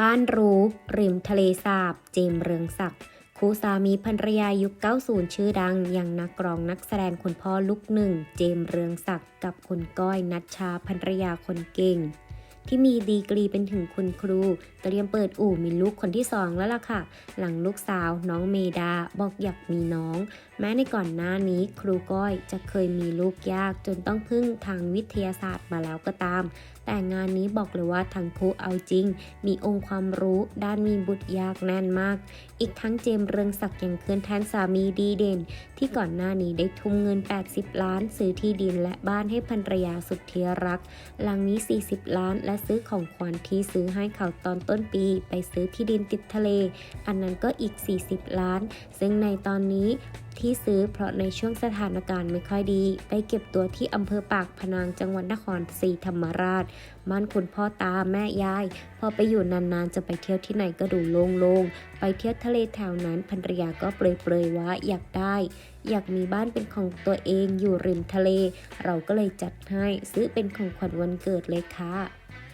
บ้านรูปริมทะเลสาบ เจมเรืองศักดิ์คู่สามีภรรยายุค 90 ชื่อดัง อย่างนักร้องนักแสดงคุณพ่อลูกหนึ่ง เจมเรืองศักดิ์กับคุณก้อยนัชชาภรรยาคนเก่ง ที่มีดีกรีเป็นถึงคุณครู เตรียมเปิดอู่มีลูกคนที่สองแล้วล่ะค่ะ หลังลูกสาวน้องเมดาบอกอยากมีน้อง แม้ในก่อนหน้านี้ครูก้อยจะเคยมีลูกยากจนต้องพึ่งทางวิทยาศาสตร์มาแล้วก็ตาม แต่งานนี้บอกเลยว่าทั้งคู่เอาจริง มีองค์ความรู้ด้านมีบุตรยากแน่นมาก อีกทั้งเจมส์เรืองศักดิ์ยังเคลื่อนแทนสามีดีเด่น ที่ก่อนหน้านี้ได้ทุ่มเงิน 80 ล้าน ซื้อที่ดินและบ้านให้ภรรยาสุดที่รัก หลังนี้ 40 ล้านและซื้อของขวัญที่ซื้อให้เขาตอนต้นปี ไปซื้อที่ดินติดทะเล อันนั้นก็อีก 40 ล้าน ซึ่งในตอนนี้ที่ซื้อเพราะในช่วงสถานการณ์ไม่ค่อยดี ไปเก็บตัวที่อำเภอปากพนังจังหวัดนครศรีธรรมราชบ้านคุณพ่อตาแม่ยาย พอไปอยู่นานๆ จะไปเที่ยวที่ไหนก็ดูโล่งๆ ไปเที่ยวทะเลแถวนั้นภรรยาก็เปรยๆว่าอยากได้ อยากมีบ้านเป็นของตัวเองอยู่ริมทะเล เราก็เลยจัดให้ซื้อเป็นของขวัญวันเกิดเลยค่ะ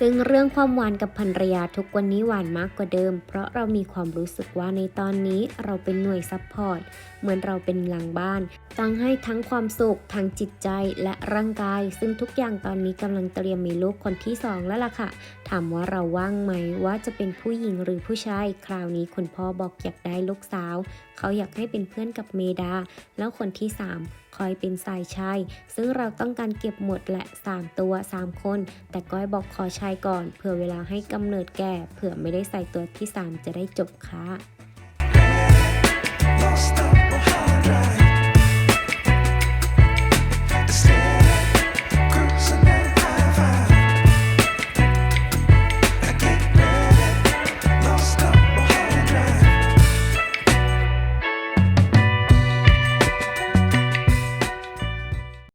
ซึ่งเรื่องความหวานกับภรรยาทุกวันนี้หวานมากกว่าเดิม เพราะเรามีความรู้สึกว่าในตอนนี้เราเป็นหน่วยซัพพอร์ต เหมือนเราเป็นหลังบ้าน ตั้งให้ทั้งความสุขทางจิตใจและร่างกาย ซึ่งทุกอย่างตอนนี้กำลังเตรียมมีลูกคนที่สองแล้วล่ะค่ะ ถามว่าเราว่างไหมว่าจะเป็นผู้หญิงหรือผู้ชาย คราวนี้คุณพ่อบอกอยากได้ลูกสาว เขาอยากให้เป็นเพื่อนกับเมดา แล้วคนที่3คอยเป็นสายชาย ซึ่งเราต้องการเก็บหมดและ 3 ตัว 3 คน แต่ก้อยบอกขอชาายก่อนเผื่อเวลาให้กำเนิดแก่เผื่อไม่ได้ใส่ตัวที่ 3 จะได้จบค่ะ